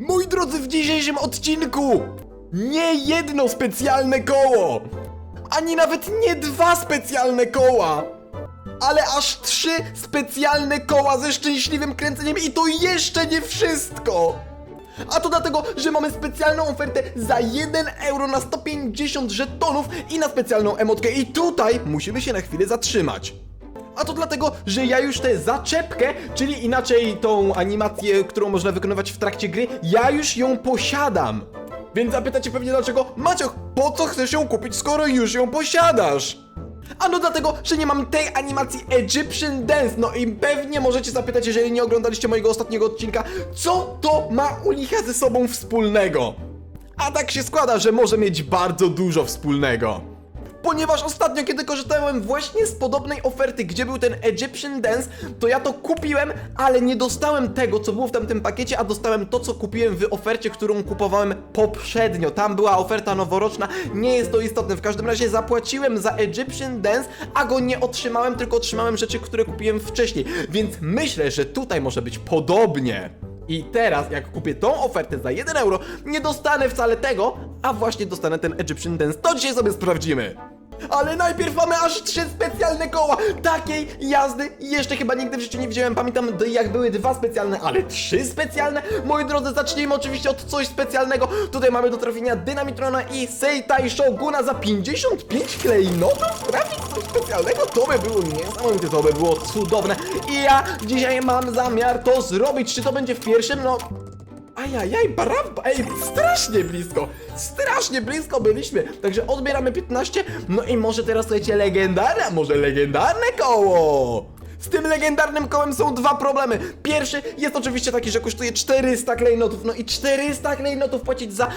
Moi drodzy, w dzisiejszym odcinku nie jedno specjalne koło, ani nawet nie dwa specjalne koła, ale aż trzy specjalne koła ze szczęśliwym kręceniem i to jeszcze nie wszystko! A to dlatego, że mamy specjalną ofertę za 1 euro na 150 żetonów i na specjalną emotkę i tutaj musimy się na chwilę zatrzymać. A to dlatego, że ja już tę zaczepkę, czyli inaczej tą animację, którą można wykonywać w trakcie gry, ja już ją posiadam. Więc zapytacie pewnie dlaczego, Maciok, po co chcesz ją kupić, skoro już ją posiadasz? Ano dlatego, że nie mam tej animacji Egyptian Dance. No i pewnie możecie zapytać, jeżeli nie oglądaliście mojego ostatniego odcinka, co to ma u licha ze sobą wspólnego? A tak się składa, że może mieć bardzo dużo wspólnego. Ponieważ ostatnio, kiedy korzystałem właśnie z podobnej oferty, gdzie był ten Egyptian Dance, to ja to kupiłem, ale nie dostałem tego, co było w tamtym pakiecie, a dostałem to, co kupiłem w ofercie, którą kupowałem poprzednio. Tam była oferta noworoczna, nie jest to istotne. W każdym razie zapłaciłem za Egyptian Dance, a go nie otrzymałem, tylko otrzymałem rzeczy, które kupiłem wcześniej. Więc myślę, że tutaj może być podobnie. I teraz, jak kupię tą ofertę za 1 euro, nie dostanę wcale tego, a właśnie dostanę ten Egyptian Dance. To dzisiaj sobie sprawdzimy. Ale najpierw mamy aż trzy specjalne koła! Takiej jazdy jeszcze chyba nigdy w życiu nie widziałem. Pamiętam jak były dwa specjalne, ale trzy specjalne? Moi drodzy, zacznijmy oczywiście od coś specjalnego. Tutaj mamy do trafienia Dynamitrona i Seitai Shoguna za 55 klejnotów. Trafić coś specjalnego to by było niesamowite, to by było cudowne. I ja dzisiaj mam zamiar to zrobić. Czy to będzie w pierwszym? No, Ajajaj, barabba, ej, strasznie blisko, strasznie blisko byliśmy, także odbieramy 15, no i może teraz słuchajcie, legendarne, a może legendarne koło! Z tym legendarnym kołem są dwa problemy. Pierwszy jest oczywiście taki, że kosztuje 400 klejnotów. No i 400 klejnotów płacić za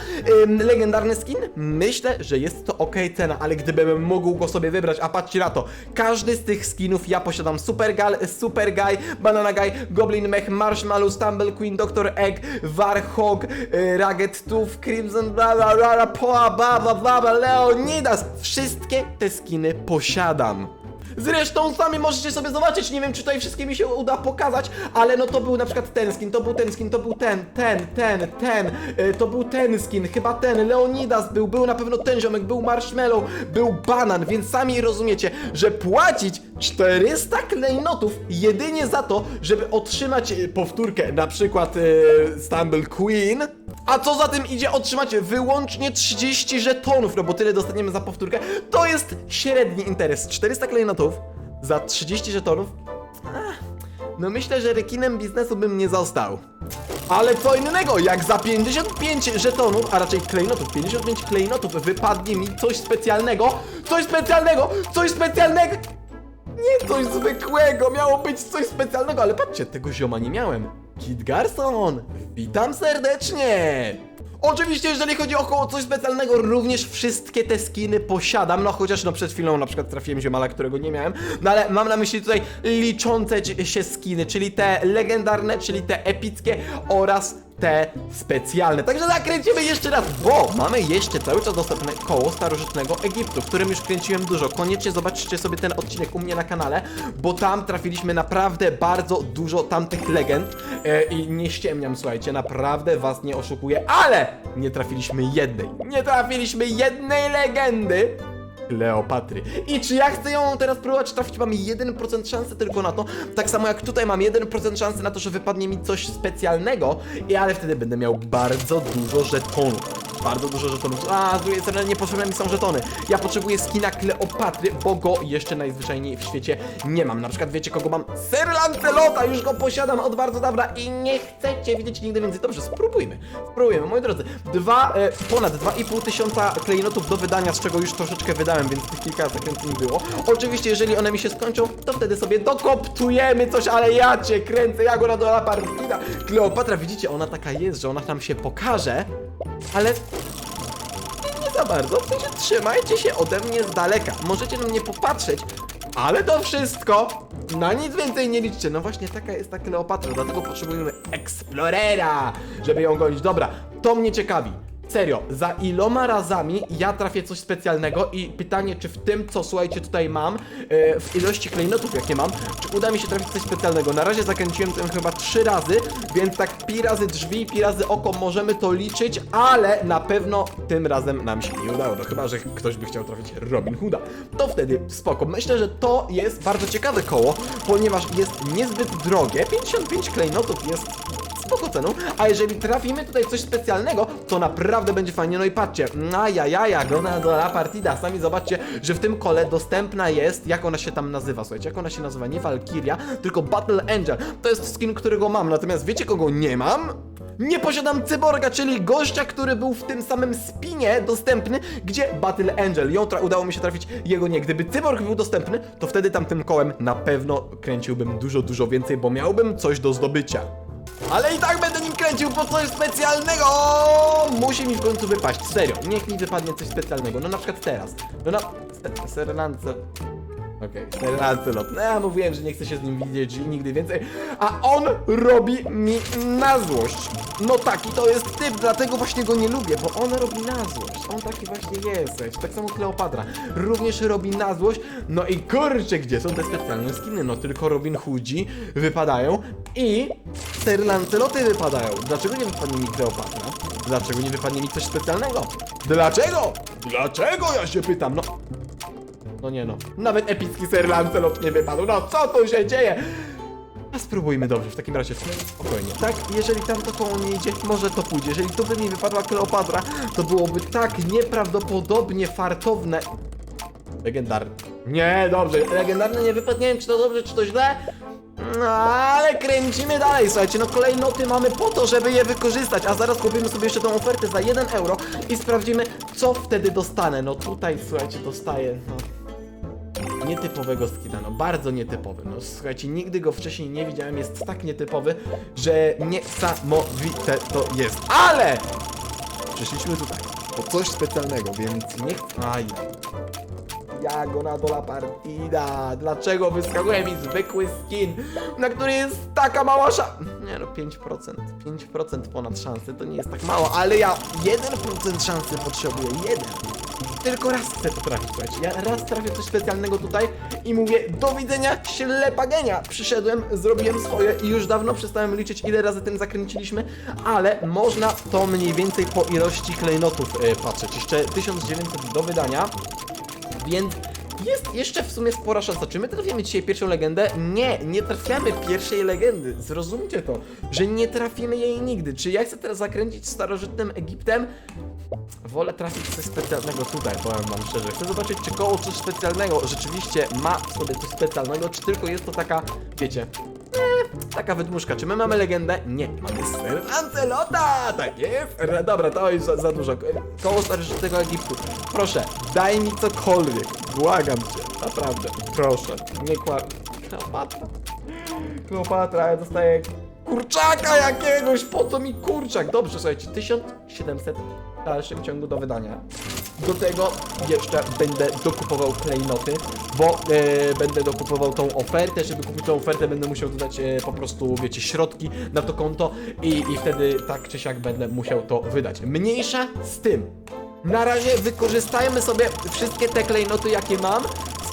ym, legendarny skin? Myślę, że jest to ok cena, ale gdybym mógł go sobie wybrać, a patrzcie na to, każdy z tych skinów ja posiadam Super Gal, Super Guy, Banana Guy, Goblin Mech, Marshmallow, Stumble Queen, Dr. Egg, Warhog, yy, Ragged Tooth, Crimson, bla bla bla, Poa, bla bla, bla, Leonidas. Wszystkie te skiny posiadam. Zresztą sami możecie sobie zobaczyć, nie wiem czy tutaj wszystkie mi się uda pokazać, ale no to był na przykład ten skin, to był ten skin, to był ten, ten, ten, ten, y, to był ten skin, chyba ten, Leonidas był, był na pewno ten ziomek, był Marshmallow, był Banan, więc sami rozumiecie, że płacić 400 klejnotów jedynie za to, żeby otrzymać y, powtórkę, na przykład y, Stumble Queen, a co za tym idzie otrzymać wyłącznie 30 żetonów, no bo tyle dostaniemy za powtórkę, to jest średni interes, 400 klejnotów za 30 żetonów, Ach, no myślę, że rekinem biznesu bym nie został. Ale co innego, jak za 55 żetonów, a raczej klejnotów, 55 klejnotów wypadnie mi coś specjalnego, coś specjalnego, coś specjalnego! Nie coś zwykłego, miało być coś specjalnego, ale patrzcie, tego zioma nie miałem. Kit Garson, witam serdecznie! Oczywiście, jeżeli chodzi o koło coś specjalnego, również wszystkie te skiny posiadam, no chociaż no przed chwilą na przykład trafiłem ziomala, którego nie miałem, no ale mam na myśli tutaj liczące się skiny, czyli te legendarne, czyli te epickie oraz te specjalne. Także zakręcimy jeszcze raz, bo mamy jeszcze cały czas dostępne koło starożytnego Egiptu, w którym już kręciłem dużo. Koniecznie zobaczcie sobie ten odcinek u mnie na kanale, bo tam trafiliśmy naprawdę bardzo dużo tamtych legend e, i nie ściemniam, słuchajcie, naprawdę was nie oszukuję, ale nie trafiliśmy jednej, nie trafiliśmy jednej legendy, Kleopatry. I czy ja chcę ją teraz próbować trafić? Mam 1% szansy tylko na to. Tak samo jak tutaj mam 1% szansy na to, że wypadnie mi coś specjalnego. Ale wtedy będę miał bardzo dużo żetonów. Bardzo dużo żetonów. A, z drugiej strony niepotrzebne mi są żetony. Ja potrzebuję skina Kleopatry, bo go jeszcze najzwyczajniej w świecie nie mam. Na przykład wiecie kogo mam? Sir Lancelota! Już go posiadam od bardzo dawna i nie chcecie widzieć nigdy więcej. Dobrze, spróbujmy. Spróbujemy, moi drodzy. Dwa, e, ponad 2,5 tysiąca klejnotów do wydania, z czego już troszeczkę wydałem, więc tych kilka zakręceń było. Oczywiście, jeżeli one mi się skończą, to wtedy sobie dokoptujemy coś, ale ja cię kręcę, ja go na dola parkina. Kleopatra, widzicie, ona taka jest, że ona tam się pokaże, ale nie za bardzo, w sensie trzymajcie się ode mnie z daleka. Możecie na mnie popatrzeć, ale to wszystko, na nic więcej nie liczcie. No właśnie, taka jest ta Kleopatra, dlatego potrzebujemy Explorera, żeby ją gonić. Dobra, to mnie ciekawi. Serio, za iloma razami ja trafię coś specjalnego i pytanie, czy w tym, co słuchajcie tutaj mam, e, w ilości klejnotów, jakie mam, czy uda mi się trafić coś specjalnego. Na razie zakręciłem tym chyba trzy razy, więc tak pi razy drzwi, pi razy oko możemy to liczyć, ale na pewno tym razem nam się nie udało. No chyba, że ktoś by chciał trafić Robin Hooda. To wtedy spoko. Myślę, że to jest bardzo ciekawe koło, ponieważ jest niezbyt drogie. 55 klejnotów jest spoko ceną, a jeżeli trafimy tutaj coś specjalnego, to naprawdę będzie fajnie. No i patrzcie, ajajaja, gona do la partida. Sami zobaczcie, że w tym kole dostępna jest, jak ona się tam nazywa, słuchajcie, jak ona się nazywa, nie Valkyria, tylko Battle Angel. To jest skin, którego mam, natomiast wiecie kogo nie mam? Nie posiadam cyborga, czyli gościa, który był w tym samym spinie dostępny, gdzie Battle Angel. Ją udało mi się trafić jego nie. Gdyby cyborg był dostępny, to wtedy tamtym kołem na pewno kręciłbym dużo, dużo więcej, bo miałbym coś do zdobycia. Ale i tak będę nim kręcił po coś specjalnego! Musi mi w końcu wypaść, serio. Niech mi wypadnie coś specjalnego. No na przykład teraz. No na... Se- Serlance... Okej, okay. Lancelot. No ja mówiłem, że nie chcę się z nim widzieć nigdy więcej. A on robi mi na złość. No taki to jest typ, dlatego właśnie go nie lubię, bo on robi na złość. On taki właśnie jest. Tak samo Kleopatra. Również robi na złość. No i kurczę, gdzie są te specjalne skiny? No tylko Robin Hoodzi wypadają i Ser Lanceloty wypadają. Dlaczego nie wypadnie mi Kleopatra? Dlaczego nie wypadnie mi coś specjalnego? Dlaczego? Dlaczego ja się pytam? No no nie no. Nawet epicki Ser Lancelot nie wypadł. No co tu się dzieje? A spróbujmy dobrze, w takim razie spokojnie. Tak, jeżeli tam to koło nie idzie, może to pójdzie. Jeżeli tu by mi wypadła Kleopatra, to byłoby tak nieprawdopodobnie fartowne. Legendarny. Nie, dobrze, legendarny nie wypadł. Nie wiem, czy to dobrze, czy to źle. No, ale kręcimy dalej, słuchajcie, no klejnoty mamy po to, żeby je wykorzystać, a zaraz kupimy sobie jeszcze tą ofertę za 1 euro i sprawdzimy, co wtedy dostanę. No tutaj, słuchajcie, dostaję, no nietypowego skina, no bardzo nietypowy. No słuchajcie, nigdy go wcześniej nie widziałem, jest tak nietypowy, że niesamowite to jest. Ale przyszliśmy tutaj po coś specjalnego, więc nie. Aj. Ja go na dola partida. Dlaczego wyskakuje mi zwykły skin, na który jest taka mała szansa? Nie no, 5%. 5% ponad szansy to nie jest tak mało, ale ja 1% szansy potrzebuję. Jeden. Tylko raz chcę to trafić, słuchajcie. Ja raz trafię coś specjalnego tutaj i mówię do widzenia, ślepa genia. Przyszedłem, zrobiłem swoje i już dawno przestałem liczyć, ile razy tym zakręciliśmy, ale można to mniej więcej po ilości klejnotów e, patrzeć. Jeszcze 1900 do wydania, więc jest jeszcze w sumie spora szansa. Czy my trafimy dzisiaj pierwszą legendę? Nie, nie trafiamy pierwszej legendy. Zrozumcie to, że nie trafimy jej nigdy. Czy ja chcę teraz zakręcić starożytnym Egiptem? Wolę trafić coś specjalnego tutaj, powiem wam szczerze. Chcę zobaczyć, czy koło coś specjalnego rzeczywiście ma w sobie coś specjalnego, czy tylko jest to taka, wiecie, taka wydmuszka. Czy my mamy legendę? Nie, mamy Ser Lancelota! Tak jest! Dobra, to już za, za dużo. Koło starożytnego Egiptu. Proszę, daj mi cokolwiek. Błagam cię, naprawdę. Proszę, nie kłam. Kleopatra. Kleopatra, ja dostaję kurczaka jakiegoś, po co mi kurczak? Dobrze, słuchajcie, 1700 w dalszym ciągu do wydania. Do tego jeszcze będę dokupował klejnoty, bo e, będę dokupował tą ofertę. Żeby kupić tą ofertę, będę musiał dodać e, po prostu, wiecie, środki na to konto i, i wtedy tak czy siak będę musiał to wydać. Mniejsza z tym. Na razie wykorzystajmy sobie wszystkie te klejnoty, jakie mam.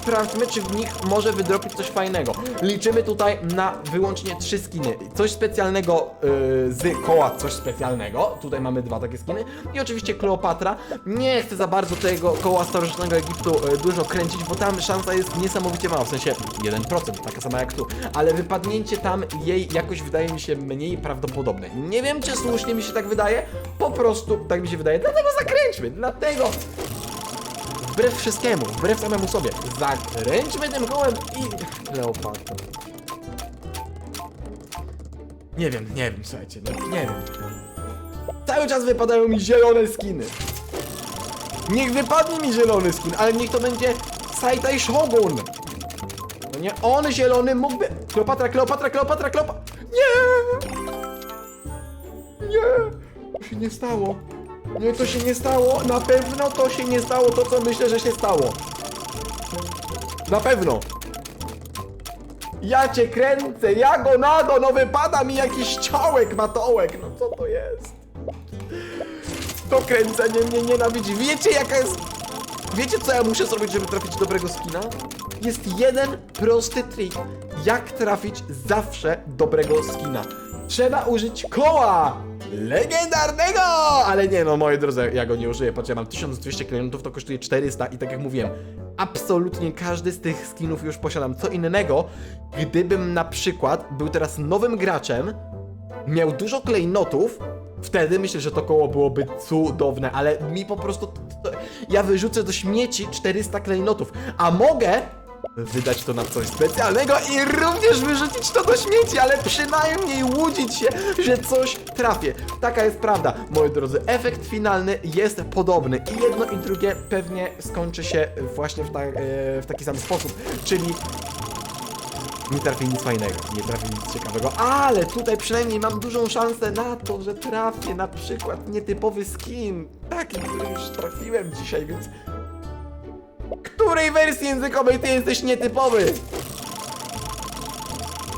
Sprawdźmy, czy w nich może wydropić coś fajnego. Liczymy tutaj na wyłącznie trzy skiny. Coś specjalnego yy, z koła, coś specjalnego. Tutaj mamy dwa takie skiny. I oczywiście Kleopatra. Nie chcę za bardzo tego koła starożytnego Egiptu yy, dużo kręcić, bo tam szansa jest niesamowicie mała. W sensie 1%, taka sama jak tu. Ale wypadnięcie tam jej jakoś wydaje mi się mniej prawdopodobne. Nie wiem, czy słusznie mi się tak wydaje. Po prostu tak mi się wydaje. Dlatego zakręćmy. Dlatego Wbrew wszystkiemu, wbrew samemu sobie. Zakręćmy tym kołem i... Kleopatra. Nie wiem, nie wiem, słuchajcie, nie, nie wiem. Cały czas wypadają mi zielone skiny. Niech wypadnie mi zielony skin, ale niech to będzie Saitai Shogun. No nie, on zielony mógłby... Kleopatra, Kleopatra, Kleopatra, Kleopatra... Nie! Nie! To się nie stało. Nie, to się nie stało. Na pewno to się nie stało to, co myślę, że się stało. Na pewno. Ja cię kręcę, ja go nago, no wypada mi jakiś ciołek, matołek, no co to jest? To kręcenie mnie nienawidzi. Wiecie jaka jest... Wiecie co ja muszę zrobić, żeby trafić dobrego skina? Jest jeden prosty trik, jak trafić zawsze dobrego skina. Trzeba użyć koła! Legendarnego! Ale nie no, moi drodzy, ja go nie użyję. Patrzcie, ja mam 1200 klientów, to kosztuje 400 i tak jak mówiłem, absolutnie każdy z tych skinów już posiadam. Co innego, gdybym na przykład był teraz nowym graczem, miał dużo klejnotów, wtedy myślę, że to koło byłoby cudowne, ale mi po prostu. To, to, ja wyrzucę do śmieci 400 klejnotów, a mogę wydać to na coś specjalnego i również wyrzucić to do śmieci, ale przynajmniej łudzić się, że coś trafię. Taka jest prawda, moi drodzy. Efekt finalny jest podobny. I jedno i drugie pewnie skończy się właśnie w, ta, e, w taki sam sposób, czyli nie trafię nic fajnego, nie trafię nic ciekawego, ale tutaj przynajmniej mam dużą szansę na to, że trafię na przykład nietypowy skin, taki, który już trafiłem dzisiaj, więc... Której wersji językowej ty jesteś nietypowy?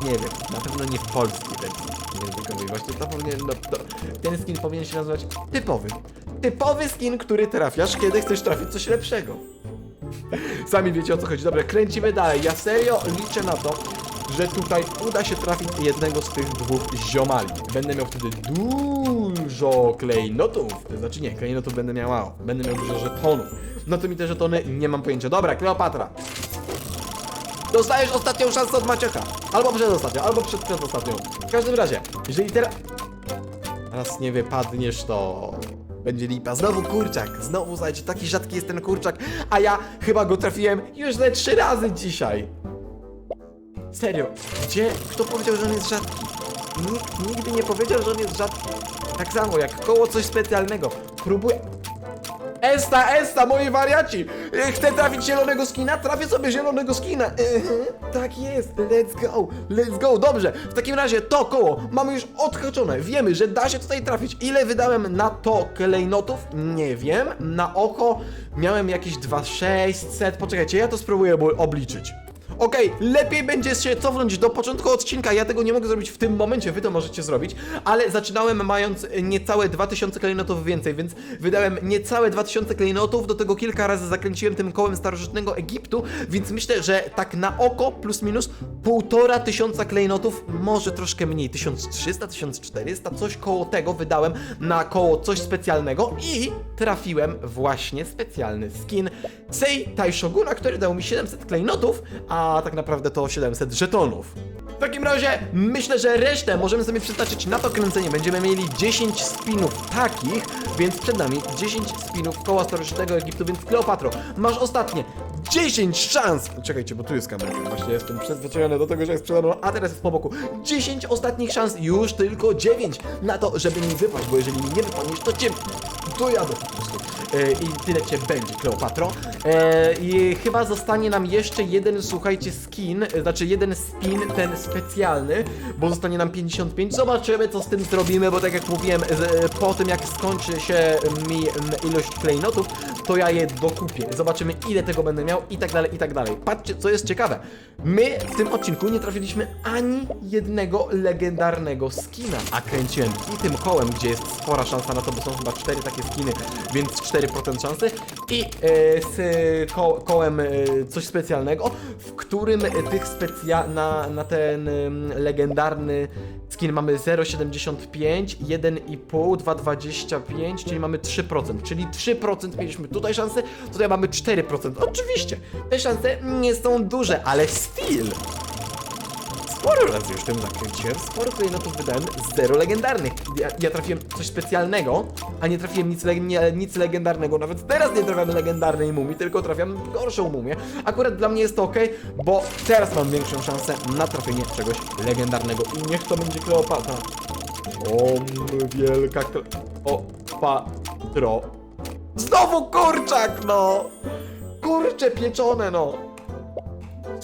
Nie wiem, na pewno nie w polskiej wersji językowej, właśnie to powinien, no, to, ten skin powinien się nazywać typowy. Typowy skin, który trafiasz, kiedy chcesz trafić coś lepszego. Sami wiecie o co chodzi. Dobra, kręcimy dalej. Ja serio liczę na to, że tutaj uda się trafić jednego z tych dwóch ziomali. Będę miał wtedy dużo klejnotów. Znaczy nie, klejnotów będę miał mało. Będę miał dużo żetonów. No to mi te żetony nie mam pojęcia. Dobra, Kleopatra. Dostajesz ostatnią szansę od Maciecha. Albo przedostatnią, albo przed przedostatnią. W każdym razie, jeżeli teraz... Raz nie wypadniesz, to będzie lipa. Znowu kurczak, znowu słuchajcie, taki rzadki jest ten kurczak, a ja chyba go trafiłem już ze trzy razy dzisiaj. Serio, gdzie? Kto powiedział, że on jest rzadki? Nikt nigdy nie powiedział, że on jest rzadki. Tak samo jak koło coś specjalnego. Próbuję... Esta, esta, moi wariaci! E, Chcę trafić zielonego skina? Trafię sobie zielonego skina! Tak jest, let's go, let's go, dobrze. W takim razie to koło mamy już odhaczone. Wiemy, że da się tutaj trafić. Ile wydałem na to klejnotów? Nie wiem. Na oko miałem jakieś 2600. Poczekajcie, ja to spróbuję obliczyć. Okej, lepiej będzie się cofnąć do początku odcinka. Ja tego nie mogę zrobić w tym momencie, wy to możecie zrobić, ale zaczynałem mając niecałe 2000 klejnotów więcej, więc wydałem niecałe 2000 klejnotów, do tego kilka razy zakręciłem tym kołem starożytnego Egiptu, więc myślę, że tak na oko plus minus półtora tysiąca klejnotów, może troszkę mniej, 1300, 1400, coś koło tego wydałem na koło coś specjalnego i trafiłem właśnie specjalny skin. Sei Taishoguna, który dał mi 700 klejnotów, a tak naprawdę to 700 żetonów. W takim razie myślę, że resztę możemy sobie przeznaczyć na to kręcenie. Będziemy mieli 10 spinów takich, więc przed nami 10 spinów koła starożytnego Egiptu, więc Kleopatro, masz ostatnie 10 szans! Czekajcie, bo tu jest kamera. Właśnie jestem przyzwyczajony do tego, że jest przede a teraz jest po boku. 10 ostatnich szans, już tylko 9 na to, żeby mi wypaść, bo jeżeli mi nie wypadniesz, to cię dojadę po prostu. I tyle cię będzie, Kleopatro. E, I chyba zostanie nam jeszcze jeden, słuchajcie, skin, e, znaczy jeden spin, ten specjalny, bo zostanie nam 55. Zobaczymy, co z tym zrobimy, bo tak jak mówiłem, e, po tym jak skończy się mi m, ilość klejnotów, to ja je dokupię. Zobaczymy, ile tego będę miał i tak dalej, i tak dalej. Patrzcie, co jest ciekawe. My w tym odcinku nie trafiliśmy ani jednego legendarnego skina, a kręciłem i tym kołem, gdzie jest spora szansa na to, bo są chyba cztery takie skiny, więc 4% szansy. I e, z ko kołem e, coś specjalnego, w którym e, tych specja na, na ten legendarny skin mamy 0,75, 1,5, 2,25, czyli mamy 3%, czyli 3% mieliśmy tutaj szansę, tutaj mamy 4%. Oczywiście, te szanse nie są duże, ale still Sporo razy już tym zakręciłem, sporo klejnotów wydałem, zero legendarnych. Ja, ja trafiłem coś specjalnego, a nie trafiłem nic, le nie, nic legendarnego. Nawet teraz nie trafiam legendarnej mumii, tylko trafiam gorszą mumię. Akurat dla mnie jest to ok, bo teraz mam większą szansę na trafienie czegoś legendarnego. I niech to będzie Kleopatra. O, wielka Kleopatro. Znowu kurczak, no! Kurcze pieczone, no!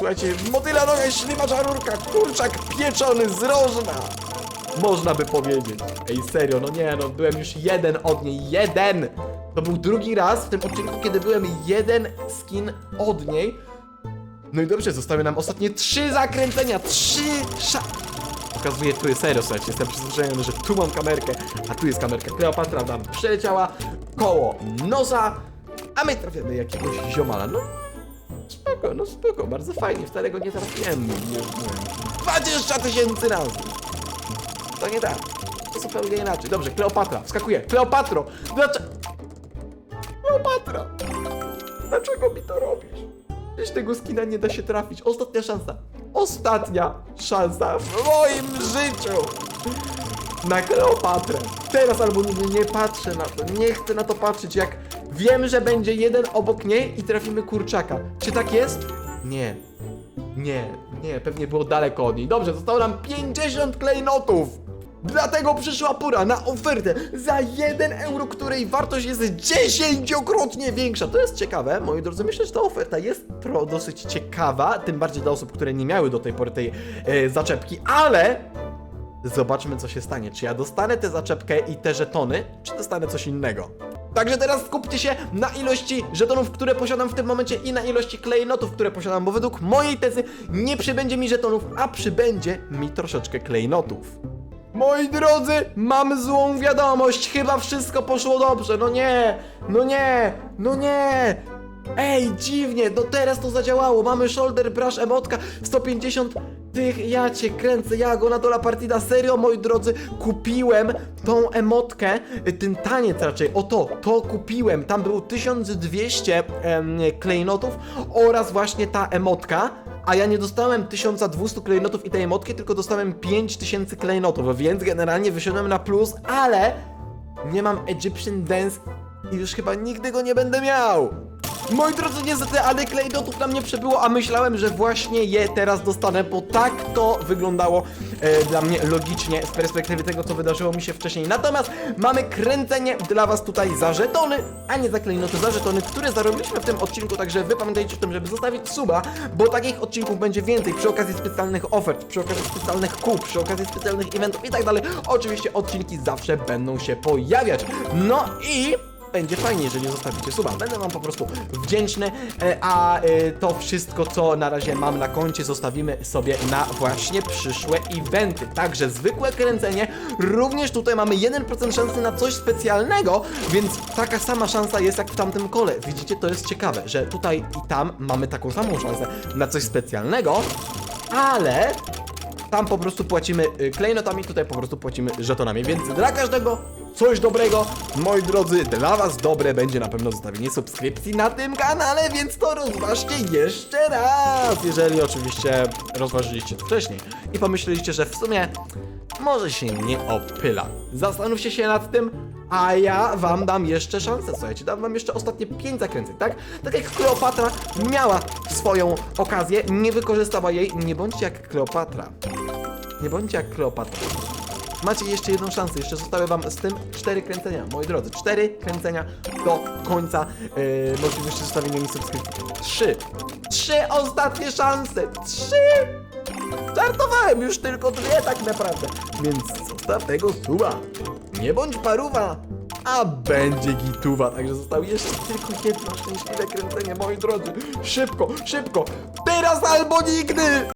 Słuchajcie, motyla noga, ślimacza rurka, kurczak pieczony z rożna. Można by powiedzieć. Ej, serio, no nie, no byłem już jeden od niej, jeden! To był drugi raz w tym odcinku, kiedy byłem jeden skin od niej. No i dobrze, zostały nam ostatnie trzy zakręcenia, trzy sza... Pokazuję, tu jest serio, słuchajcie, jestem przyzwyczajony, że tu mam kamerkę, a tu jest kamerka. Kleopatra nam przeleciała koło nosa, a my trafiamy jakiegoś ziomala. No, spoko, no spoko, bardzo fajnie, wcale go nie trafiłem. Nie, nie. 20 tysięcy razy! To nie tak, to zupełnie inaczej. Dobrze, Kleopatra, wskakuje. Kleopatro, dlaczego... Kleopatra, dlaczego mi to robisz? Przecież tego skina nie da się trafić. Ostatnia szansa. Ostatnia szansa w moim życiu. Na Kleopatrę. Teraz albo nigdy nie patrzę na to. Nie chcę na to patrzeć. Jak wiem, że będzie jeden obok niej i trafimy kurczaka. Czy tak jest? Nie. Nie, nie, pewnie było daleko od niej. Dobrze, zostało nam 50 klejnotów. Dlatego przyszła pora na ofertę za 1 euro, której wartość jest dziesięciokrotnie większa. To jest ciekawe, moi drodzy. Myślę, że ta oferta jest pro dosyć ciekawa, tym bardziej dla osób, które nie miały do tej pory tej e, zaczepki, ale zobaczmy, co się stanie. Czy ja dostanę tę zaczepkę i te żetony, czy dostanę coś innego? Także teraz skupcie się na ilości żetonów, które posiadam w tym momencie i na ilości klejnotów, które posiadam, bo według mojej tezy nie przybędzie mi żetonów, a przybędzie mi troszeczkę klejnotów. Moi drodzy, mam złą wiadomość, chyba wszystko poszło dobrze, no nie, no nie, no nie. Ej, dziwnie, no teraz to zadziałało, mamy shoulder brush emotka, 150 tych, ja cię kręcę, ja go na dola partida, serio moi drodzy, kupiłem tą emotkę, ten taniec raczej, o to, to kupiłem, tam było 1200 em, klejnotów oraz właśnie ta emotka, a ja nie dostałem 1200 klejnotów i tej emotki, tylko dostałem 5000 klejnotów, więc generalnie wyszedłem na plus, ale nie mam Egyptian Dance i już chyba nigdy go nie będę miał. Moi drodzy, niestety, ale klejnotów nam nie przybyło, a myślałem, że właśnie je teraz dostanę, bo tak to wyglądało e, dla mnie logicznie z perspektywy tego, co wydarzyło mi się wcześniej. Natomiast mamy kręcenie dla was tutaj za żetony, a nie za klejnoty, za żetony, które zarobiliśmy w tym odcinku, także wy pamiętajcie o tym, żeby zostawić suba, bo takich odcinków będzie więcej przy okazji specjalnych ofert, przy okazji specjalnych kup, przy okazji specjalnych eventów i tak dalej. Oczywiście odcinki zawsze będą się pojawiać. No i będzie fajnie, jeżeli zostawicie suba. Będę wam po prostu wdzięczny, e, a e, to wszystko, co na razie mam na koncie, zostawimy sobie na właśnie przyszłe eventy. Także zwykłe kręcenie, również tutaj mamy 1% szansy na coś specjalnego, więc taka sama szansa jest jak w tamtym kole. Widzicie, to jest ciekawe, że tutaj i tam mamy taką samą szansę na coś specjalnego, ale tam po prostu płacimy y, klejnotami, tutaj po prostu płacimy żetonami, więc dla każdego coś dobrego. Moi drodzy, dla was dobre będzie na pewno zostawienie subskrypcji na tym kanale, więc to rozważcie jeszcze raz, jeżeli oczywiście rozważyliście to wcześniej i pomyśleliście, że w sumie może się nie opyla. Zastanówcie się nad tym, a ja wam dam jeszcze szansę, słuchajcie, dam wam jeszcze ostatnie 5 zakręceń, tak? Tak jak Kleopatra miała swoją okazję, nie wykorzystała jej, nie bądźcie jak Kleopatra. Nie bądźcie jak Kleopatra. Macie jeszcze jedną szansę, jeszcze zostały wam z tym cztery kręcenia, moi drodzy, cztery kręcenia do końca yy, możliwości zostawienia mi subskrypcji. Trzy! Trzy ostatnie szanse! Trzy! Żartowałem już tylko dwie tak naprawdę, więc zostaw tego suba. Nie bądź paruwa, a będzie gituwa. Także zostało jeszcze tylko jedno szczęśliwe kręcenie, moi drodzy. Szybko, szybko, teraz albo nigdy!